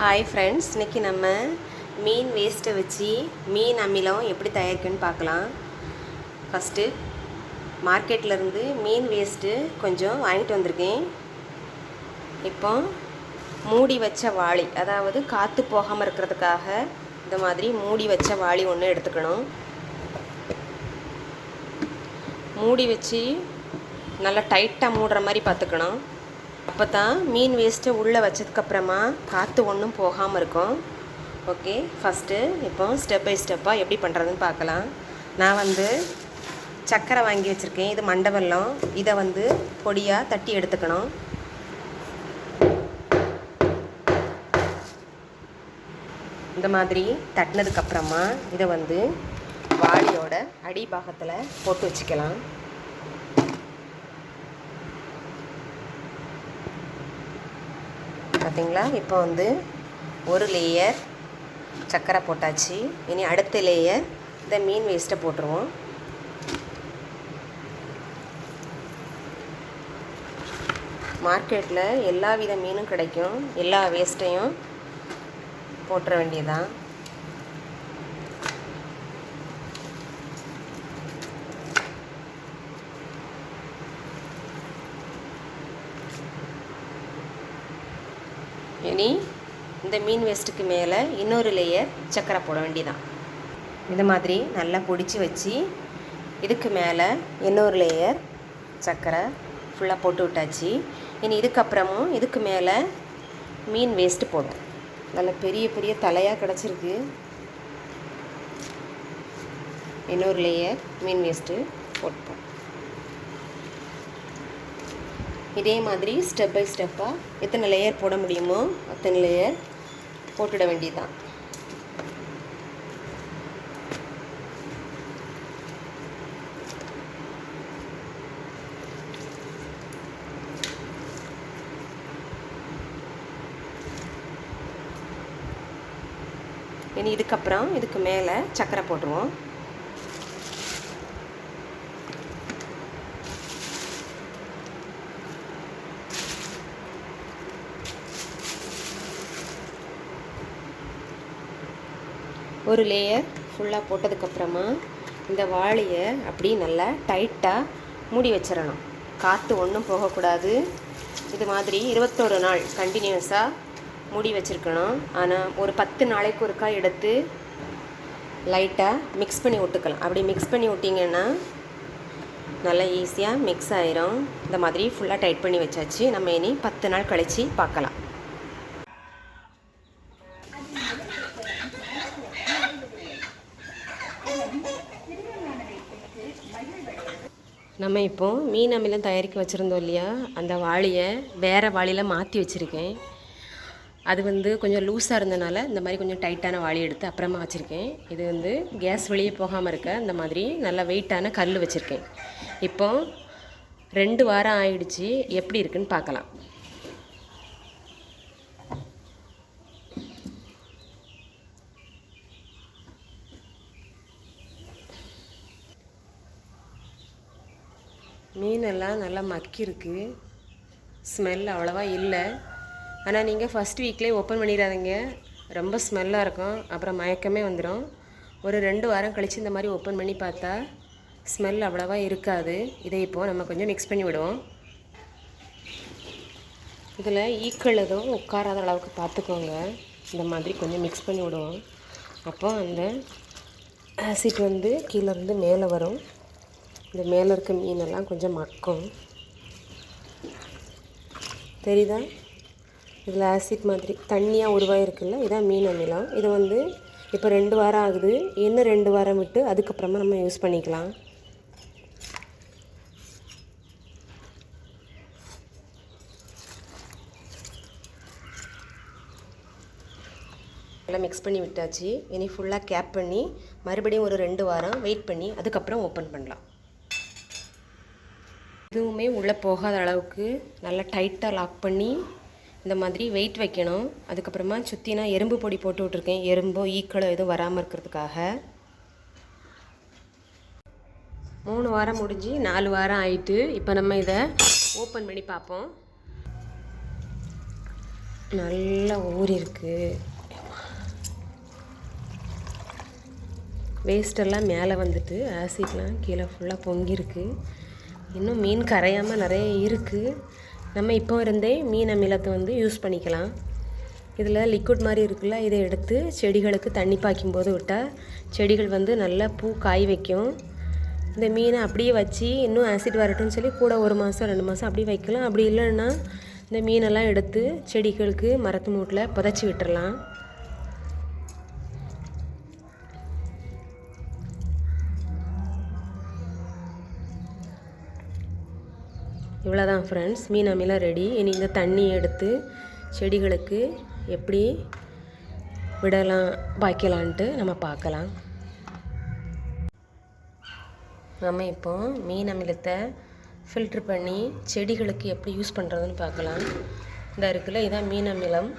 Hi friends இன்னைக்கு நம்ம மீன் வேஸ்ட்டை வச்சு மீன் அமிலம் எப்படி தயாரிக்குன்னு பார்க்கலாம். ஃபஸ்ட்டு மார்க்கெட்லேருந்து மீன் வேஸ்ட்டு கொஞ்சம் வாங்கிட்டு வந்திருக்கேன். இப்போ மூடி வச்ச வாளி அதாவது காற்று போகாமல் இருக்கிறதுக்காக இந்த மாதிரி மூடி வச்ச வாளி ஒன்று எடுத்துக்கணும். மூடி வச்சு நல்லா டைட்டாக மூடுற மாதிரி பார்த்துக்கணும். அப்போ தான் மீன் வேஸ்ட்டு உள்ளே வச்சதுக்கப்புறமா காற்று ஒன்றும் போகாமல் இருக்கும். ஓகே ஃபஸ்ட்டு இப்போ ஸ்டெப் பை ஸ்டெப்பாக எப்படி பண்ணுறதுன்னு பார்க்கலாம். நான் வந்து சக்கரை வாங்கி வச்சுருக்கேன் இது மண்டவெல்லம் இதை வந்து பொடியாக தட்டி எடுத்துக்கணும். இந்த மாதிரி தட்டினதுக்கப்புறமா இதை வந்து வாளியோட அடிபாகத்தில் போட்டு வச்சுக்கலாம். பார்த்தீங்களா? இப்போ வந்து ஒரு லேயர் சர்க்கரை போட்டாச்சு. இனி அடுத்த லேயர் இந்த மீன் வேஸ்ட்டை போட்டுருவோம். மார்க்கெட்டில் எல்லா வித மீனும் கிடைக்கும். எல்லா வேஸ்ட்டையும் போட்டுற வேண்டியதான் இனி இந்த மீன் வேஸ்ட்டுக்கு மேலே இன்னொரு லேயர் சக்கரை போட வேண்டிதான் இந்த மாதிரி நல்லா பொடிச்சு வச்சு இதுக்கு மேலே இன்னொரு லேயர் சக்கரை ஃபுல்லாக போட்டு விட்டாச்சு. இனி இதுக்கப்புறமும் இதுக்கு மேலே மீன் வேஸ்ட்டு போடும் நல்ல பெரிய பெரிய தலையாக கிடச்சிருக்கு. இன்னொரு லேயர் மீன் வேஸ்ட்டு போட்டுப்போம். இதே மாதிரி ஸ்டெப் பை ஸ்டெப்பாக எத்தனை லேயர் போட முடியுமோ அத்தனை லேயர் போட்டுட வேண்டியதுதான். இனி இதுக்கப்புறம் இதுக்கு மேலே சக்கரை போட்டுருவோம். ஒரு லேயர் ஃபுல்லாக போட்டதுக்கப்புறமா இந்த வாளியை அப்படி நல்லா டைட்டாக மூடி வச்சிடணும். காற்று ஒன்றும் போகக்கூடாது. இது மாதிரி இருபத்தோரு நாள் கண்டினியூஸாக மூடி வச்சுருக்கணும். ஆனால் ஒரு பத்து நாளைக்கு ஒருக்கா எடுத்து லைட்டாக மிக்ஸ் பண்ணி விட்டுக்கலாம். அப்படி மிக்ஸ் பண்ணி விட்டிங்கன்னா நல்லா ஈஸியாக மிக்ஸ் ஆயிரும். இந்த மாதிரி ஃபுல்லாக டைட் பண்ணி வச்சாச்சு. நம்ம இனி பத்து நாள் கழித்து பார்க்கலாம். நம்ம இப்போ மீன் அமிலம் தயாரிக்க வச்சுருந்தோம் இல்லையா? அந்த வாளியை வேறு வாளியில் மாற்றி வச்சுருக்கேன். அது வந்து கொஞ்சம் லூஸாக இருந்தனால இந்த மாதிரி கொஞ்சம் டைட்டான வாளி எடுத்து அப்புறமா வச்சுருக்கேன். இது வந்து கேஸ் வெளியே போகாமல் இருக்க இந்த மாதிரி நல்லா வெயிட்டான கல் வச்சுருக்கேன். இப்போ ரெண்டு வாரம் ஆயிடுச்சு. எப்படி இருக்குன்னு பார்க்கலாம். மீனெல்லாம் நல்லா மக்கியிருக்கு. ஸ்மெல் அவ்வளோவா இல்லை. ஆனால் நீங்கள் ஃபஸ்ட் வீக்லேயே ஓப்பன் பண்ணிடாதீங்க. ரொம்ப ஸ்மெல்லாக இருக்கும். அப்புறம் மயக்கமே வந்துடும் ஒரு ரெண்டு வாரம் கழித்து இந்த மாதிரி ஓப்பன் பண்ணி பார்த்தா ஸ்மெல் அவ்வளோவா இருக்காது. இதை இப்போது நம்ம கொஞ்சம் மிக்ஸ் பண்ணி விடுவோம். இதில் ஈக்கள் எதுவும் உட்காராத அளவுக்கு பார்த்துக்கோங்க. இந்த மாதிரி கொஞ்சம் மிக்ஸ் பண்ணி விடுவோம். அப்போ அந்த ஆசிட் வந்து கீழேருந்து மேலே வரும். இந்த மேலே இருக்க மீனெல்லாம் கொஞ்சம் மக்கும். தெரியுதா? இதில் ஆசிட் மாதிரி தண்ணியாக உருவாயிருக்குல்ல? இதான் மீன் அமிலம். இது வந்து இப்போ ரெண்டு வாரம் ஆகுது. இன்னும் ரெண்டு வாரம் விட்டு அதுக்கப்புறமா நம்ம யூஸ் பண்ணிக்கலாம். நல்லா மிக்ஸ் பண்ணி விட்டாச்சு. இனி ஃபுல்லாக கேப் பண்ணி மறுபடியும் ஒரு ரெண்டு வாரம் வெயிட் பண்ணி அதுக்கப்புறம் ஓப்பன் பண்ணலாம். எதுவுமே உள்ளே போகாத அளவுக்கு நல்லா டைட்டாக லாக் பண்ணி இந்த மாதிரி வெயிட் வைக்கணும். அதுக்கப்புறமா சுற்றி நான் எறும்பு பொடி போட்டு விட்ருக்கேன் எறும்போ ஈக்களோ எதுவும் வராமல் இருக்கிறதுக்காக. மூணு வாரம் முடிஞ்சு நாலு வாரம் ஆயிட்டு இப்போ நம்ம இதை ஓப்பன் பண்ணி பார்ப்போம். நல்லா ஊறி இருக்கு வேஸ்டெல்லாம் மேலே வந்துட்டு ஆசிட்லாம் கீழே ஃபுல்லாக பொங்கியிருக்கு. இன்னும் மீன் கரையாமல் நிறைய இருக்குது நம்ம இப்போ இருந்தே மீன் அமிலத்தை வந்து யூஸ் பண்ணிக்கலாம். இதில் லிக்விட் மாதிரி இருக்குல்ல இதை எடுத்து செடிகளுக்கு தண்ணி பாய்க்கும் போது விட்டால் செடிகள் வந்து நல்லா பூ காய் வைக்கும். இந்த மீனை அப்படியே வச்சு இன்னும் ஆசிட் வரட்டும்னு சொல்லி கூட ஒரு மாதம் ரெண்டு மாதம் அப்படியே வைக்கலாம். அப்படி இல்லைன்னா இந்த மீனெல்லாம் எடுத்து செடிகளுக்கு மரத்து மூட்டில் புதைச்சி விட்டுறலாம். இவ்வளோதான் ஃப்ரெண்ட்ஸ் மீன் அமிலம் ரெடி இனி இந்த தண்ணி எடுத்து செடிகளுக்கு எப்படி விடலாம் வைக்கலான்ட்டு நம்ம பார்க்கலாம். நம்ம இப்போ மீன் அமிலத்தை ஃபில்ட்ரு பண்ணி செடிகளுக்கு எப்படி யூஸ் பண்ணுறதுன்னு பார்க்கலாம். இந்த இருக்குல்ல இதான் மீன் அமிலம்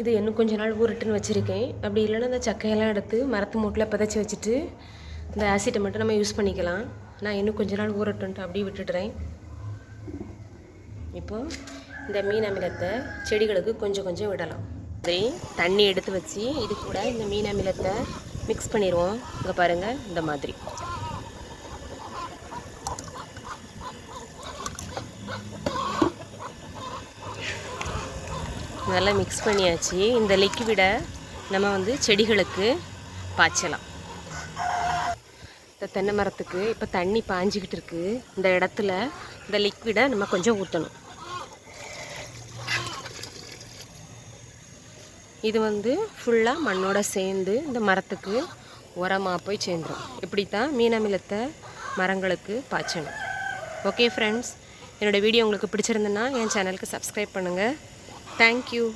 இது இன்னும் கொஞ்ச நாள் ஊருட்டுன்னு வச்சுருக்கேன். அப்படி இல்லைன்னா இந்த சக்கையெல்லாம் எடுத்து மரத்து மூட்டில் புதைச்சி வச்சுட்டு இந்த ஆசிட்டை மட்டும் நம்ம யூஸ் பண்ணிக்கலாம். நான் இன்னும் கொஞ்ச நாள் ஊறட்டுன்ட்டு அப்படியே விட்டுடுறேன். இப்போது இந்த மீன் அமிலத்தை செடிகளுக்கு கொஞ்சம் கொஞ்சம் விடலாம். அதை தண்ணி எடுத்து வச்சு இது கூட இந்த மீன் அமிலத்தை மிக்ஸ் பண்ணிடுவோம். இங்கே பாருங்கள் இந்த மாதிரி. நல்லா மிக்ஸ் பண்ணியாச்சு. இந்த லிக்விடை நம்ம வந்து செடிகளுக்கு பாய்ச்சலாம். இந்த தென்னை மரத்துக்கு இப்போ தண்ணி பாஞ்சிக்கிட்டு இருக்குது இந்த இடத்துல இந்த லிக்விடை நம்ம கொஞ்சம் ஊற்றணும் இது வந்து ஃபுல்லாக மண்ணோட சேர்ந்து இந்த மரத்துக்கு உரமாக போய் சேர்ந்துடும் இப்படி தான் மீனமிலத்தை மரங்களுக்கு பாய்ச்சணும். ஓகே ஃப்ரெண்ட்ஸ் என்னோடய வீடியோ உங்களுக்கு பிடிச்சிருந்துன்னா என் சேனலுக்கு சப்ஸ்கிரைப் பண்ணுங்கள் தேங்க்யூ